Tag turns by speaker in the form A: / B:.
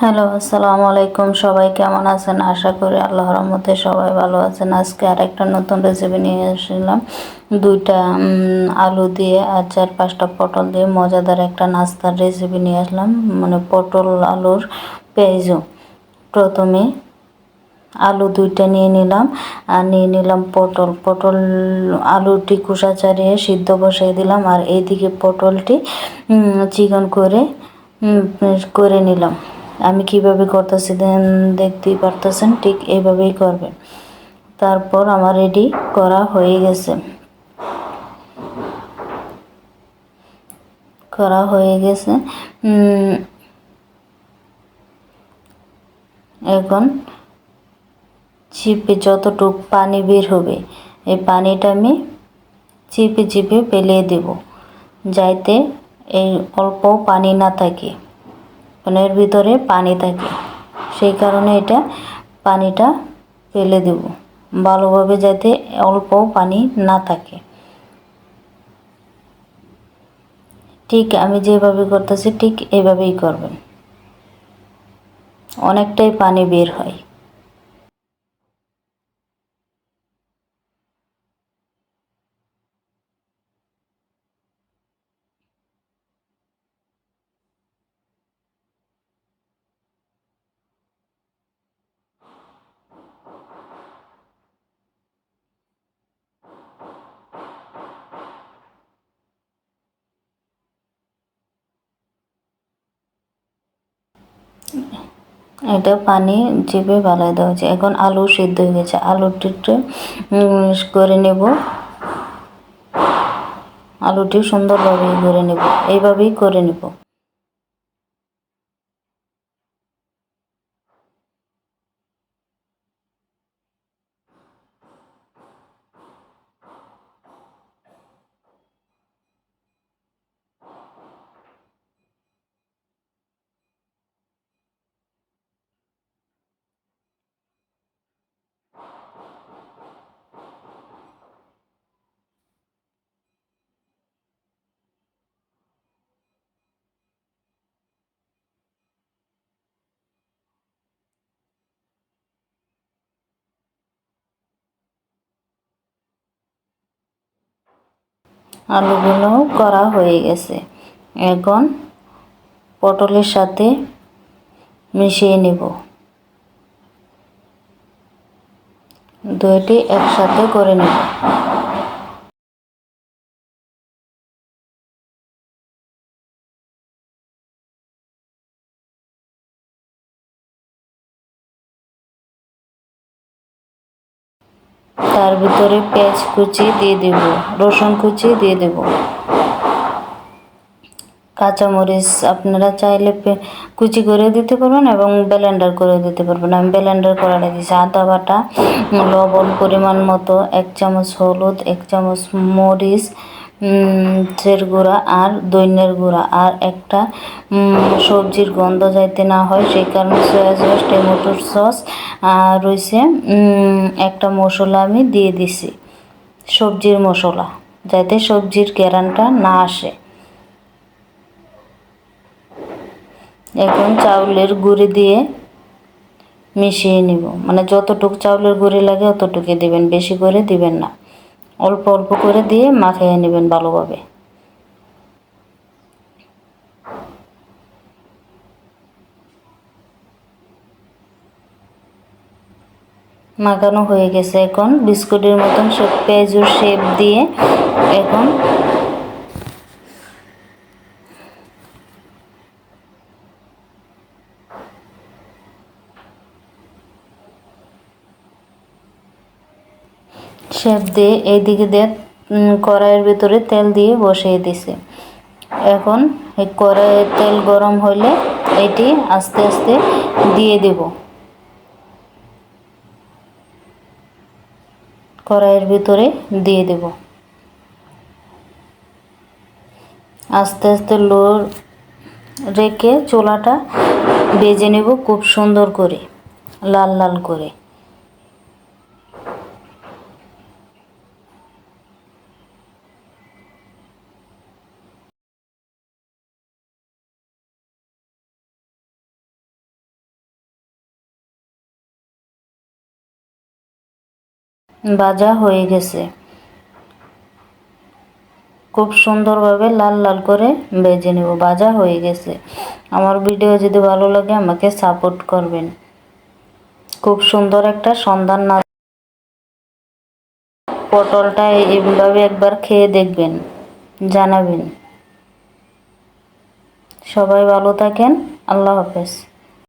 A: Hello, আসসালামু আলাইকুম। সবাই কেমন আছেন? আশা করি আল্লাহ রহমতে সবাই ভালো আছেন। আজকে আর একটা নতুন রেসিপি নিয়ে এসেছিলাম। দুইটা আলু দিয়ে আর চার পাঁচটা পটল দিয়ে মজাদার একটা নাস্তার রেসিপি নিয়ে আসলাম। মানে পটল আলুর পেঁয়াজু। প্রথমে আলু দুইটা নিয়ে নিলাম আর নিয়ে নিলাম পটল। পটল, আলুটি খোসা ছাড়িয়ে সিদ্ধ বসাই দিলাম আর এইদিকে পটলটি চিকন করে করে নিলাম। আমি কীভাবে করতেছি দেখতেই পারতেছেন, ঠিক এইভাবেই করবেন তারপর আমার রেডি করা হয়ে গেছে। করা হয়ে গেছে। এখন চিপে যতটুক পানি বের হবে, এই পানিটা আমি চিপে চিপে ফেলিয়ে দেব, যাইতে এই অল্প পানি না থাকে। মানে এর ভিতরে পানি থাকে। সেই কারণে এটা পানিটা ফেলে দেব। ভালোভাবে যাতে অল্প পানি না থাকে। ঠিক আমি যেভাবে করতেছি ঠিক এভাবেই করবেন। অনেকটাই পানি বের হয়। এটা পানি চেপে ভালো দেওয়া হয়েছে। এখন আলু সিদ্ধ হয়ে গেছে। আলুটি করে নেব। আলুটি সুন্দরভাবে করে নেব। এইভাবেই করে নেব। আলুগুলো করা হয়ে গেছে। এখন পটলের সাথে মিশিয়ে নেব। দুইটি একসাথে করে নেব। তার ভিতরে পেঁয়াজ কুচি দিয়ে দেব, রসুন কুচি দিয়ে দেব। কাঁচামরিচ আপনারা চাইলে কুচি করে দিতে পারবেন এবং ব্লেন্ডার করে দিতে পারবেন। আমি ব্লেন্ডার করে দিয়েছি। আদা বাটা, লবণ পরিমাণ মতো, এক চামচ হলুদ, এক চামচ মরিচ চের গুঁড়া আর দৈন্যের গুঁড়া। আর একটা সবজির গন্ধ যাইতে না হয়, সেই কারণে সয়া সস টমেটোর সস আর রয়েছে একটা মশলা আমি দিয়ে দিছি। সবজির মশলা, যাতে সবজির গ্যারানটা না আসে। এখন চাউলের গুঁড়ি দিয়ে মিশিয়ে নিব। মানে যতটুক চাউলের গুঁড়ি লাগে, অতটুকু দিবেন, বেশি করে দিবেন না। অল্প অল্প করে দিয়ে মাখিয়ে নেবেন ভালোভাবে। মাখানো হয়ে গেছে এখন। বিস্কুটের মতন সব পেঁয়াজুর শেপ দিয়ে এখন শেপ দিয়ে এইদিকে দিয়ে কড়াইয়ের ভিতরে তেল দিয়ে বসিয়ে দিছে। এখন এই কড়াইয়ের তেল গরম হলে এটি আস্তে আস্তে দিয়ে দেব। কড়াইয়ের ভিতরে দিয়ে দেব। আস্তে আস্তে লো রেখে চোলাটা বেজে নেব খুব সুন্দর করে, লাল লাল করে। ভাজা হয়ে গেছে। খুব সুন্দরভাবে লাল লাল করে ভেজে নেব ভাজা হয়ে গেছে। আমার ভিডিও যদি ভালো লাগে আমাকে সাপোর্ট করবেন। খুব সুন্দর একটা সন্ধান না পটলটা এইভাবে একবার খেয়ে দেখবেন, জানাবেন। সবাই ভালো থাকেন, আল্লাহ হাফেজ।